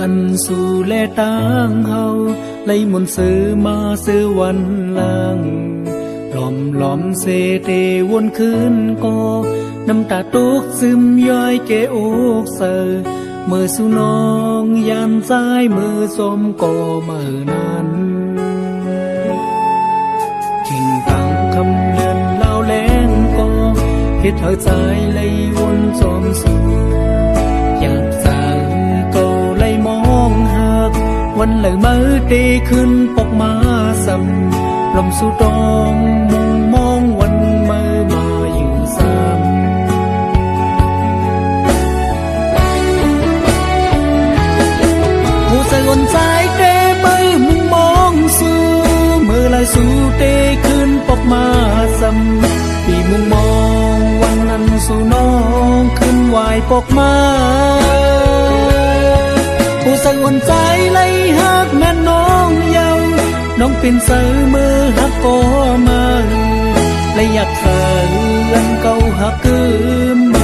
อันสู่แลตางเฮาไล่มนซื้อมาซื้อวันลางหลอมหลอมเซเตวนคืนก็น้ำตาตกซึมย้อยเกอกเซอมือสู่น้องยามซ้ายมือสมก็มือนั้นกิ่งตังคำเยินเล่าแรงก็เฮ็ดให้ใจไหลวนจอมสู่ วันเลยมือเตขึ้นปกมาซ้ำลมสู่ตองมุงมองวันมือมาอยู่ซ้ำผู้ใส่วนใจเตไปมุงมองสู่มือไหลสู่เตขึ้นปกมาซ้ำปีมุงมองวันนั้นสู่น้องขึ้นไหวปกมา ผู้ใส่วนใจไหลหักแม่น้องเยาน้องเป็นเสือมือหักก็มาและอยากเขินเก่าหักคืมมื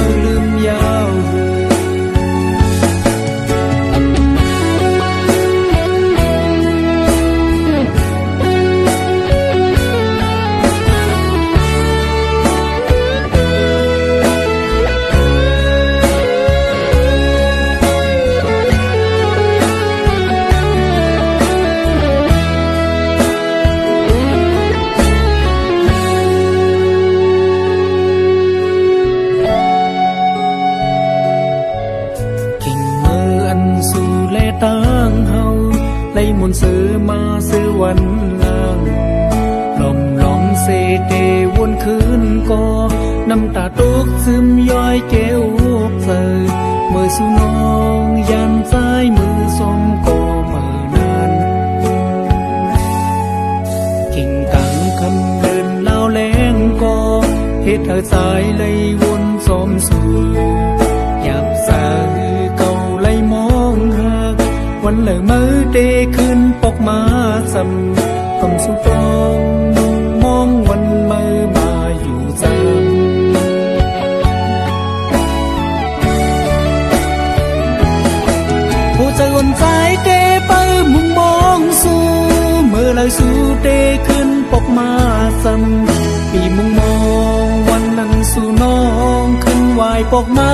อลืมา แลตางเฮาไล่มนซื้อมาซื้อวันลางลมลมเซเตวนคืนก็น้ำตาตกซึมย้อยเกวเซอมือสูน้องยันซ้ายมือสมก็มือนั้นกิ่งกังคำเดินเล่าแรงก็เฮ็ดให้สายเลยวนสมสู่อยากสาย วันเลยมือเตขึ้นปกมาซ้ำต้องสุตองมองวันมือมาอยู่ซ้ำผู้ใจวันใจเตไปมุมมองสู่เมื่อเลยสู่เตขึ้นปกมาซ้ำปีมุงมองวันนั้นสู่น้องขึ้นวัยปกมา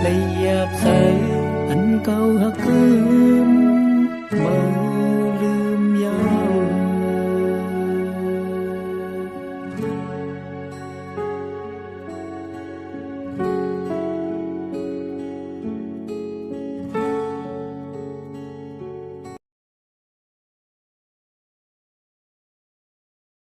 และหยาบใสอันเก่าหักคืนมา